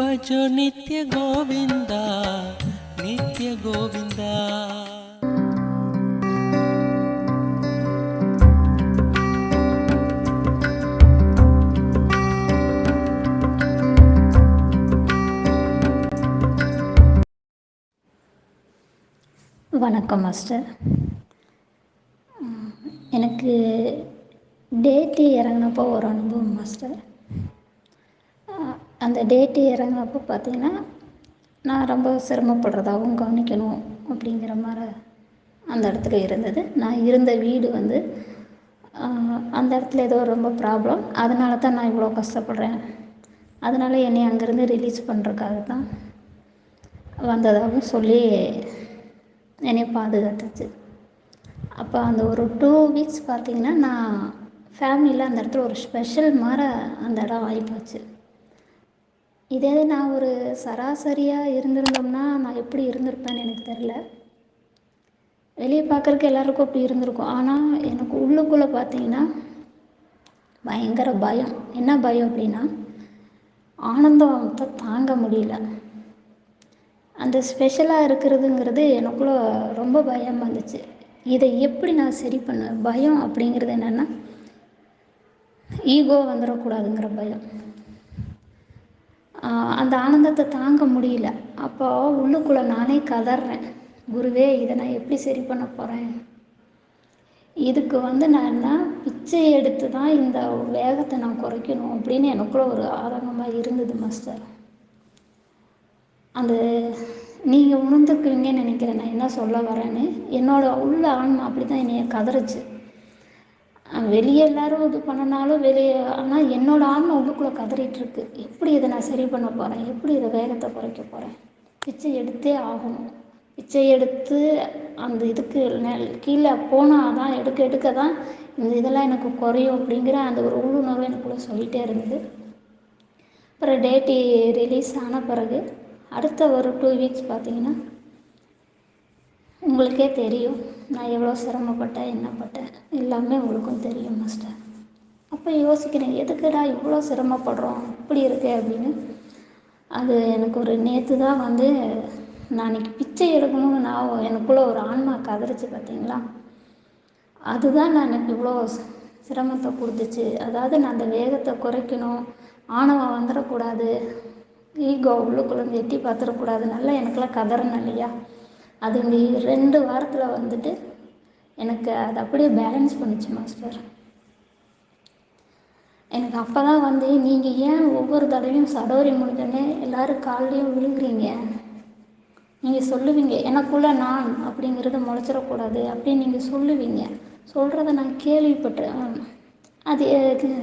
भजो நித்ய கோவிந்தா நித்ய கோவிந்தா வணக்கம் மாஸ்டர். எனக்கு டேட்டி இறங்கினப்போ ஒரு அனுபவம் மாஸ்டர். அந்த டேட்டு இறங்கினப்போ பார்த்தீங்கன்னா நான் ரொம்ப சிரமப்படுறதாகவும் கவனிக்கணும் அப்படிங்கிற மாதிரி அந்த இடத்துல இருந்தது. நான் இருந்த வீடு வந்து அந்த இடத்துல ஏதோ ரொம்ப ப்ராப்ளம் அதனால தான் நான் இவ்வளோ கஷ்டப்படுறேன். அதனால என்னை அங்கேருந்து ரிலீஸ் பண்ணுறதுக்காக தான் வந்ததாகவும் சொல்லி என்னை பாதுகாத்துச்சு. அப்போ அந்த ஒரு டூ வீக்ஸ் பார்த்திங்கன்னா நான் ஃபேமிலியில் அந்த இடத்துல ஒரு ஸ்பெஷல் மாதிரி அந்த இடம் ஆகிப்போச்சு இதே நான் ஒரு சராசரியாக இருந்திருந்தோம்னா நான் எப்படி இருந்திருப்பேன்னு எனக்கு தெரில வெளியே பார்க்குறக்கு எல்லாருக்கும் அப்படி இருந்திருக்கும். ஆனால் எனக்கு உள்ளுக்குள்ளே பார்த்தீங்கன்னா பயங்கர பயம். என்ன பயம் அப்படின்னா ஆனந்தத்தை தாங்க முடியல. அந்த ஸ்பெஷலாக இருக்கிறதுங்கிறது எனக்குள்ள ரொம்ப பயம் வந்துச்சு. இதை எப்படி நான் சரி பண்ணுவேன்? பயம் அப்படிங்கிறது என்னென்னா ஈகோ வந்துடக்கூடாதுங்கிற பயம். அந்த ஆனந்தத்தை தாங்க முடியல. அப்போ உள்ளுக்குள்ளே நானே கதறேன் குருவே இதை நான் எப்படி சரி பண்ண போகிறேன் இதுக்கு வந்து நான் என்ன பிச்சை எடுத்து தான் இந்த வேகத்தை நான் குறைக்கணும் அப்படின்னு எனக்குள்ள ஒரு ஆதங்கமாக இருந்தது மாஸ்டர் அந்த நீங்கள் உணர்ந்துக்குவீங்கன்னு நினைக்கிறேன். நான் என்ன சொல்ல வரேன்னு? என்னோட உள்ள ஆன்மா அப்படி தான் என்னைய கதறுச்சு. வெளியே எல்லாரும் இது பண்ணனாலும் வெளியே ஆனால் என்னோட ஆன்மை உள்ளுக்குள்ளே கதறிட்டு இருக்கு எப்படி இதை நான் சரி பண்ண போகிறேன் எப்படி இதை வேகத்தை குறைக்க போகிறேன் பிச்சை எடுத்தே ஆகணும். பிச்சை எடுத்து அந்த இதுக்கு கீழே போனால் தான் எடுக்க எடுக்க தான் இந்த இதெல்லாம் எனக்கு குறையும் அப்படிங்கிற அந்த ஒரு உள்ளுணர்வு எனக்குள்ளே சொல்லிகிட்டே இருந்தது. அப்புறம் டேட்டி ரிலீஸ் ஆன பிறகு அடுத்த ஒரு டூ வீக்ஸ் பார்த்தீங்கன்னா உங்களுக்கே தெரியும். நான் எவ்வளோ சிரமப்பட்டேன் என்ன பட்டேன். எல்லாமே உங்களுக்கும் தெரியும் மாஸ்டர் அப்போ யோசிக்கிறேன் எதுக்குடா இவ்வளோ சிரமப்படுறோம்? இப்படி இருக்கே அப்படின்னு. அது எனக்கு ஒரு நேற்று தான் வந்து நான் இன்னைக்கு பிச்சை எடுக்கணும்னு நான் எனக்குள்ளே ஒரு ஆன்மா கதறிச்சு பார்த்தீங்களா அதுதான் நான் எனக்கு இவ்வளோ சிரமத்தை கொடுத்துச்சு. அதாவது நான் அந்த வேகத்தை குறைக்கணும். ஆணவம் வந்துடக்கூடாது ஈகோ உள்ளுக்குள்ளே எட்டி பார்த்துடக்கூடாது நல்லா எனக்கெல்லாம் கதறணும் இல்லையா? அது ரெண்டு வாரத்தில் வந்துட்டு எனக்கு அது அப்படியே பேலன்ஸ் பண்ணுச்சு மாஸ்டர் எனக்கு அப்போ தான் வந்து நீங்கள் ஏன் ஒவ்வொரு தடவையும் சடோரி முடிஞ்சோடனே எல்லாரும் கால்லையும் விழுங்குறீங்க? நீங்கள் சொல்லுவீங்க எனக்குள்ள நான் அப்படிங்கிறது முளைச்சிடக்கூடாது அப்படின்னு நீங்கள் சொல்லுவீங்க. சொல்கிறத நான் கேள்விப்பட்டேன். அது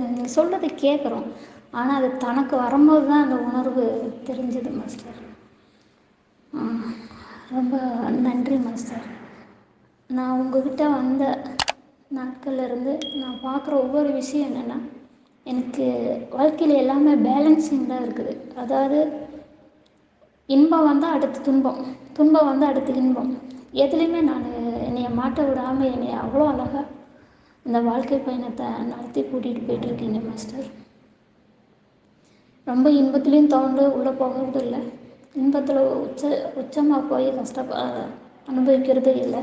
நீங்கள் சொல்கிறத கேட்குறோம் ஆனால் அது தனக்கு வரும்போது தான் அந்த உணர்வு தெரிஞ்சது மாஸ்டர் ஆ, ரொம்ப நன்றி மாஸ்டர் நான் உங்ககிட்ட வந்த நாட்கள்லேருந்து நான் பார்க்குற ஒவ்வொரு விஷயம் என்னென்னா எனக்கு வாழ்க்கையில் எல்லாமே பேலன்சிங் தான் இருக்குது. அதாவது இன்பம் வந்தால் அடுத்து துன்பம் துன்பம் வந்தால் அடுத்து இன்பம். எதுலேயுமே நான் என்னைய மாட்ட விடாமல் என்னை அவ்வளோ அழகாக இந்த வாழ்க்கை பயணத்தை நடத்தி கூட்டிகிட்டு போயிட்டுருக்கீங்க மாஸ்டர் ரொம்ப இன்பத்துலேயும் தோண்டு உள்ளே போகிறது இல்லை. இன்பத்தில் உச்ச உச்சமாக போய் கஷ்டப்ப அனுபவிக்கிறதே இல்லை.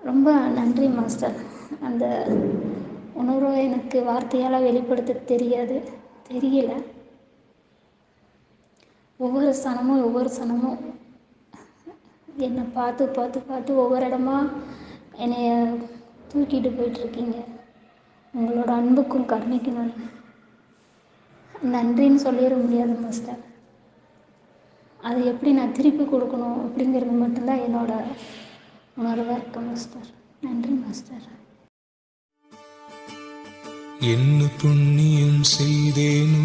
ரொம்ப நன்றி மாஸ்டர் அந்த உணர்வை எனக்கு வார்த்தையால் வெளிப்படுத்த தெரியாது. தெரியல. ஒவ்வொரு சனமும் ஒவ்வொரு சனமும் என்னை பார்த்து பார்த்து பார்த்து ஒவ்வொரு இடமா என்னைய தூக்கிட்டு போயிட்டுருக்கீங்க உங்களோட அன்புக்கும் கருணைக்கும் நான் நன்றின்னு சொல்லிட முடியாது மாஸ்டர் அது எப்படி நான் திருப்பி கொடுக்கணும் அப்படிங்கிறது மட்டும்தான் என்னோட உணர்வாக இருக்கு மாஸ்டர் நன்றி மாஸ்டர் என்ன புண்ணியம் செய்தேனோ